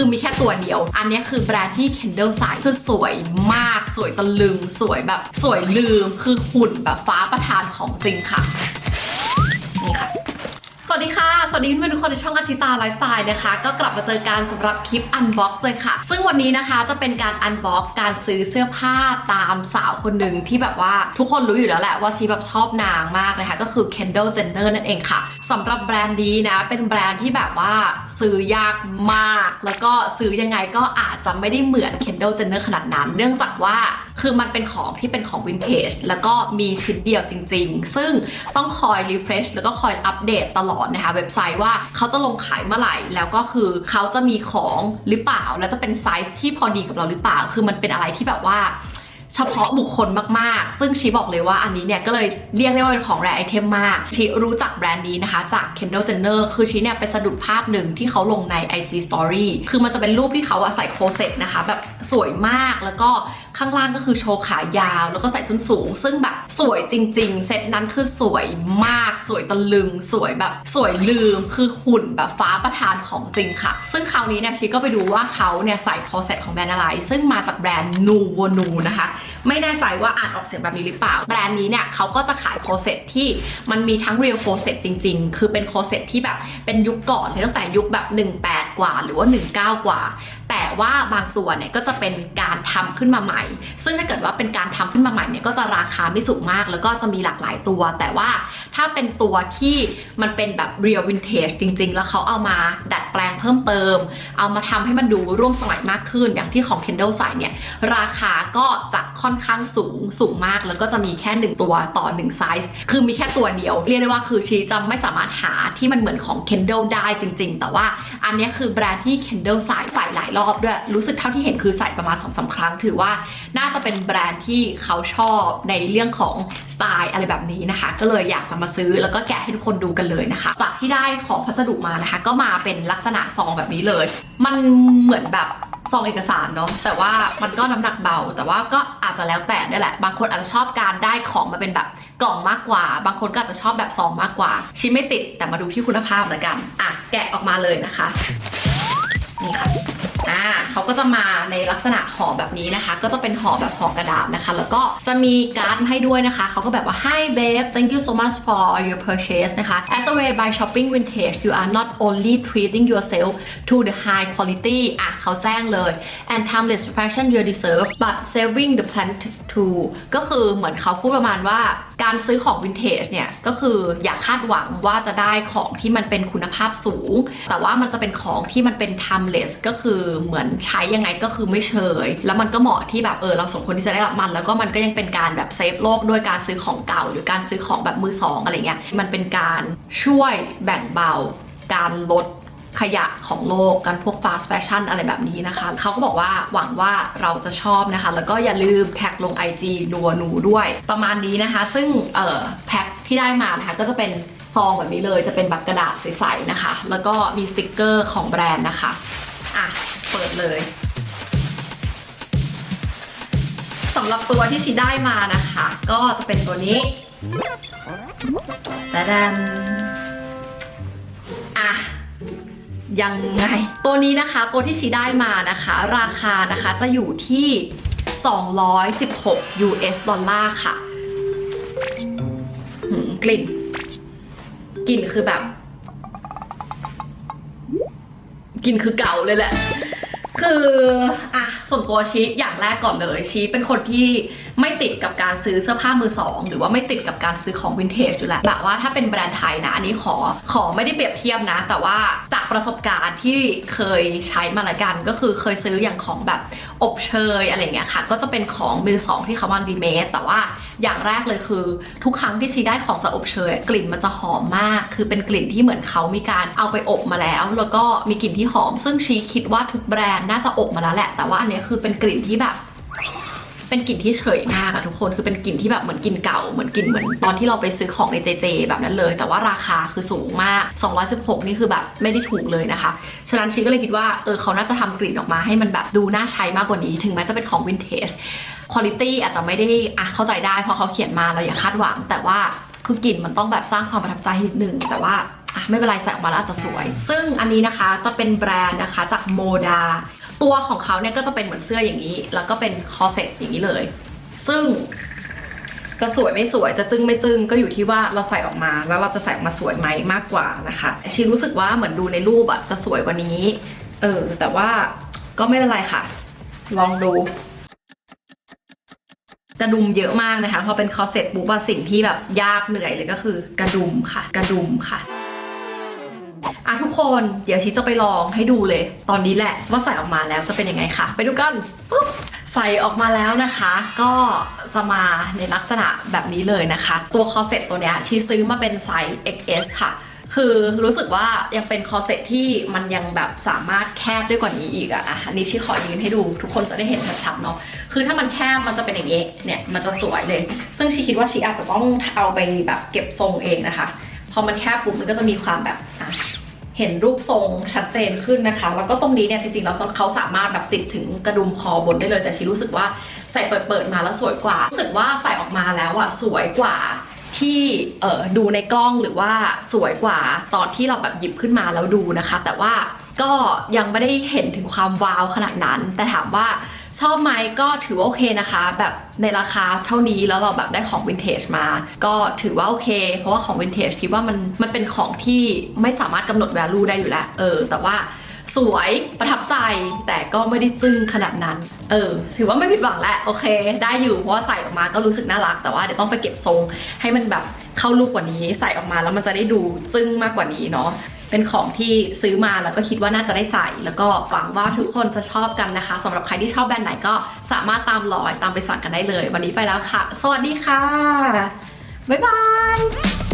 คือมีแค่ตัวเดียว อันนี้คือแบรนด์ที่ Kendall ใส่คือสวยมากสวยตะลึง สวยแบบสวยลืมคือหุ่นแบบฟ้าประทานของจริงค่ะ นี่ค่ะ สวัสดีค่ะ สวัสดีเพื่อนๆทุกคนในช่องอาชิตาไลฟ์สไตล์นะคะ ก็กลับมาเจอกันสำหรับคลิปอันบ็อกซ์เลยค่ะ ซึ่งวันนี้นะคะจะเป็นการอันบ็อกการซื้อเสื้อผ้าตามสาวคนหนึ่งที่แบบว่าทุกคนรู้อยู่แล้วแหละว่าชีแบบชอบนางมากนะคะ ก็คือ Kendall Jenner นั่นเองค่ะสำหรับแบรนด์นี้นะ เป็นแบรนด์ที่แบบว่าซื้อยากมาก แล้วก็ซื้อยังไงก็อาจจะไม่ได้เหมือน Kendall Jenner ขนาดนั้น เนื่องจากว่าคือมันเป็นของที่เป็นของวินเทจแล้วก็มีชิ้นเดียวจริง ๆ ซึ่งต้องคอยรีเฟรชแล้วก็คอยอัปเดตตลอดนะคะเว็บไซต์ว่าเขาจะลงขายเมื่อไหร่ แล้วก็คือเขาจะมีของหรือเปล่า แล้วจะเป็นไซส์ที่พอดีกับเราหรือเปล่า คือมันเป็นอะไรที่แบบว่า เฉพาะบุคคลมากๆ ซึ่งชีบอกเลยว่าอันนี้เนี่ยก็เลยเรียกได้ว่าเป็นของแรไอเทมมาก ชีรู้จักแบรนด์นี้นะคะจาก Kendall Jenner คือชีเนี่ยไปสะดุดภาพหนึ่งที่เขาลงใน IG Story คือมันจะเป็นรูปที่เขาอะใส่โคเซ็ตนะคะ แบบสวยมากแล้วก็ข้างล่างก็คือโชว์ขายาว แล้วก็ใส่ส้นสูง ซึ่งแบบสวยจริง ๆ เซตนั้นคือสวยมากสวยตะลึง สวยแบบสวยลืมคือหุ่นแบบฟ้าประทานของจริงค่ะ ซึ่งคราวนี้เนี่ยชีก็ไปดูว่าเขาเนี่ยใส่โคเซ็ตของแบรนด์อะไร ซึ่งมาจากแบรนด์นูวนูนะคะ ไม่แน่ใจว่าอ่านออกเสียงแบบนี้หรือเปล่า แบรนด์นี้เนี่ยเขาก็จะขายโคเซ็ตที่มันมีทั้งเรียลโคเซ็ตจริง ๆ คือเป็นโคเซ็ตที่แบบเป็นยุคก่อนเลยตั้งแต่ยุคแบบ 18 กว่า หรือว่า 19 กว่า แต่ว่าบางตัวเนี่ยก็จะเป็นการทำขึ้นมาใหม่ ซึ่งถ้าเกิดว่าเป็นการทำขึ้นมาใหม่เนี่ยก็จะราคาไม่สูงมาก แล้วก็จะมีหลากหลายตัว แต่ว่าถ้าเป็นตัวที่มันเป็นแบบเรียลวินเทจจริง ๆ แล้วเขาเอามาดัดแปลงเพิ่มเติม เอามาทำให้มันดูร่วมสมัยมากขึ้น อย่างที่ของ Kendall ใส่เนี่ยราคาก็จะค่อนข้างสูงสูงมาก แล้วก็จะมีแค่ 1 ตัวต่อ1ไซส์คือมีแค่ตัวเดียว เรียกได้ว่าคือชีจะไม่สามารถหาที่มันเหมือนของ Kendall ได้จริง ๆ แต่ว่าอันนี้คือแบรนด์ที่ Kendall ใส่ใส่หลายรอบด้วย รู้สึกเท่าที่เห็นคือใส่ประมาณ2องสาครั้ง ถือว่าน่าจะเป็นแบรนด์ที่เขาชอบในเรื่องของสไตล์อะไรแบบนี้นะคะ ก็เลยอยากจะมาซื้อแล้วก็แกะให้ทุกคนดูกันเลยนะคะ จากที่ได้ของพัสดุมานะคะ ก็มาเป็นลักษณะซองแบบนี้เลย มันเหมือนแบบซองเอกสารเนาะแต่ว่ามันก็น้ำหนักเบา แต่ว่าก็อาจจะแล้วแต่ได้แหละ บางคนอาจจะชอบการได้ของมาเป็นแบบกล่องมากกว่า บางคนก็อาจจะชอบแบบซองมากกว่า ชิ้นไม่ติดแต่มาดูที่คุณภาพแล้วกัน อะ แกะออกมาเลยนะคะ นี่ค่ะ back. เขาก็จะมาในลักษณะห่อแบบนี้นะคะ ก็จะเป็นห่อแบบห่อกระดาษนะคะ แล้วก็จะมีการ์ดให้ด้วยนะคะ เขาก็แบบว่า Hi babe thank you so much for your purchase นะคะ as a way by shopping vintage you are not only treating yourself to the high quality อะเขาแจ้งเลย and timeless fashion you deserve but saving the planet too ก็คือเหมือนเขาพูดประมาณว่าการซื้อของวินเทจเนี่ย ก็คืออย่าคาดหวังว่าจะได้ของที่มันเป็นคุณภาพสูง แต่ว่ามันจะเป็นของที่มันเป็น timeless ก็คือเหมือนใช้ยังไงก็คือไม่เชย แล้วมันก็เหมาะที่แบบเออเราสมควรที่จะได้รับมัน แล้วก็มันก็ยังเป็นการแบบเซฟโลกด้วยการซื้อของเก่า หรือการซื้อของแบบมือสองอะไรเงี้ย มันเป็นการช่วยแบ่งเบา การลดขยะของโลกกันพวก fast fashion อะไรแบบนี้นะคะ เขาก็บอกว่าหวังว่าเราจะชอบนะคะ แล้วก็อย่าลืมแท็กลง IG นัวหนูด้วย ประมาณนี้นะคะ ซึ่งเอ่อแพ็คที่ได้มานะคะก็จะเป็นซองแบบนี้เลยจะเป็นแบบกระดาษใสๆนะคะ แล้วก็มีสติกเกอร์ของแบรนด์นะคะ ปิดเลยสำหรับตัวที่ชีได้มานะคะ ก็จะเป็นตัวนี้ตะดันอะยังไง ตัวนี้นะคะตัวที่ชีได้มานะคะ ราคานะคะจะอยู่ที่ 216 US ดอลลาร์ค่ะกลิ่น กลิ่นคือแบบ กลิ่นคือเก่าเลยแหละ คืออะส่วนตัวชีอย่างแรกก่อนเลยชีเป็นคนที่ไม่ติดกับการซื้อเสื้อผ้ามือสองหรือว่าไม่ติดกับการซื้อของวินเทจอยู่แล้วแบบว่าถ้าเป็นแบรนด์ไทยนะ อันนี้ขอขอไม่ได้เปรียบเทียบนะ แต่ว่าจากประสบการณ์ที่เคยใช้มาละกัน ก็คือเคยซื้ออย่างของแบบอบเชยอะไรเงี้ยค่ะ ก็จะเป็นของมือสองที่เขามาดีเมสแต่ว่า อย่างแรกเลยคือ ทุกครั้งที่ชีได้ของจากอบเชยกลิ่นมันจะหอมมาก คือเป็นกลิ่นที่เหมือนเขามีการเอาไปอบมาแล้ว แล้วก็มีกลิ่นที่หอม ซึ่งชีคิดว่าทุกแบรนด์น่าจะอบมาแล้วแหละ แต่ว่าอันนี้คือเป็นกลิ่นที่แบบเป็นกลิ่นที่เฉยมากอะทุกคนคือเป็นกลิ่นที่แบบเหมือนกลิ่นเก่าเหมือนกลิ่นเหมือนตอนที่เราไปซื้อของในเจเจแบบนั้นเลย แต่ว่าราคาคือสูงมาก 216 นี่คือแบบไม่ได้ถูกเลยนะคะ ฉะนั้นชีก็เลยคิดว่าเออเขาน่าจะทำกลิ่นออกมาให้มันแบบดูน่าใช้มากกว่านี้ ถึงแม้จะเป็นของวินเทจ คุณภาพอาจจะไม่ได้อะเข้าใจได้เพราะเขาเขียนมาเราอย่าคาดหวัง แต่ว่าคือกลิ่นมันต้องแบบสร้างความประทับใจให้นิดนึงแต่ว่าอะไม่เป็นไรใส่ออกมาแล้วอาจจะสวย ซึ่งอันนี้นะคะจะเป็นแบรนด์นะคะจากโมดาตัวของเขาเนี่ยก็จะเป็นเหมือนเสื้ออย่างนี้ แล้วก็เป็นคอเซ็ตอย่างนี้เลย ซึ่งจะสวยไม่สวยจะจึ้งไม่จึ้งก็อยู่ที่ว่าเราใส่ออกมา แล้วเราจะใส่ออกมาสวยไหมมากกว่านะคะชีรู้สึกว่าเหมือนดูในรูปอะจะสวยกว่านี้ เออแต่ว่าก็ไม่เป็นไรค่ะ ลองดู กระดุมเยอะมากนะคะพอเป็นคอเซ็ตปุ๊บอะสิ่งที่แบบยากเหนื่อยเลยก็คือกระดุมค่ะ กระดุมค่ะอะทุกคนเดี๋ยวชีจะไปลองให้ดูเลย ตอนนี้แหละว่าใส่ออกมาแล้วจะเป็นยังไงค่ะ ไปดูกันปุ๊บใส่ออกมาแล้วนะคะ ก็จะมาในลักษณะแบบนี้เลยนะคะ ตัวคอเซ็ตตัวเนี้ยชีซื้อมาเป็นไซส์ XS ค่ะ คือรู้สึกว่ายังเป็นคอเซ็ตที่มันยังแบบสามารถแคบได้กว่านี้อีกอะอะอันนี้ชีขอยืนให้ดูทุกคนจะได้เห็นชัดๆเนาะคือถ้ามันแคบมันจะเป็นอย่างนี้เนี่ยมันจะสวยเลย ซึ่งชีคิดว่าชีอาจจะต้องเอาไปแบบเก็บทรงเองนะคะพอมันแคบปุ๊บมันก็จะมีความแบบเห็นรูปทรงชัดเจนขึ้นนะคะ แล้วก็ตรงนี้เนี่ยจริงๆแล้วเขาสามารถแบบติดถึงกระดุมคอบนได้เลย แต่ชีรู้สึกว่าใส่เปิดๆมาแล้วสวยกว่ารู้สึกว่าใส่ออกมาแล้วอะสวยกว่า ที่เออดูในกล้องหรือว่าสวยกว่าตอนที่เราแบบหยิบขึ้นมาแล้วดูนะคะ แต่ว่าก็ยังไม่ได้เห็นถึงความว้าวขนาดนั้น แต่ถามว่าชอบไหมก็ถือว่าโอเคนะคะ แบบในราคาเท่านี้แล้วเราแบบได้ของวินเทจมา ก็ถือว่าโอเค เพราะว่าของวินเทจคิดว่ามันมันเป็นของที่ไม่สามารถกำหนด value ได้อยู่แล้วเออ แต่ว่า สวยประทับใจ แต่ก็ไม่ได้จึ้งขนาดนั้น เออ ถือว่าไม่ผิดหวังแหละ โอเค ได้อยู่เพราะว่าใส่ออกมาก็รู้สึกน่ารัก แต่ว่าเดี๋ยวต้องไปเก็บทรงให้มันแบบเข้ารูปกว่านี้ ใส่ออกมาแล้วมันจะได้ดูจึ้งมากกว่านี้เนาะเป็นของที่ซื้อมาแล้วก็คิดว่าน่าจะได้ใส่ แล้วก็หวังว่าทุกคนจะชอบกันนะคะสำหรับใครที่ชอบแบรนด์ไหนก็สามารถตามรอยตามไปสั่งกันได้เลย วันนี้ไปแล้วค่ะ สวัสดีค่ะบ๊ายบาย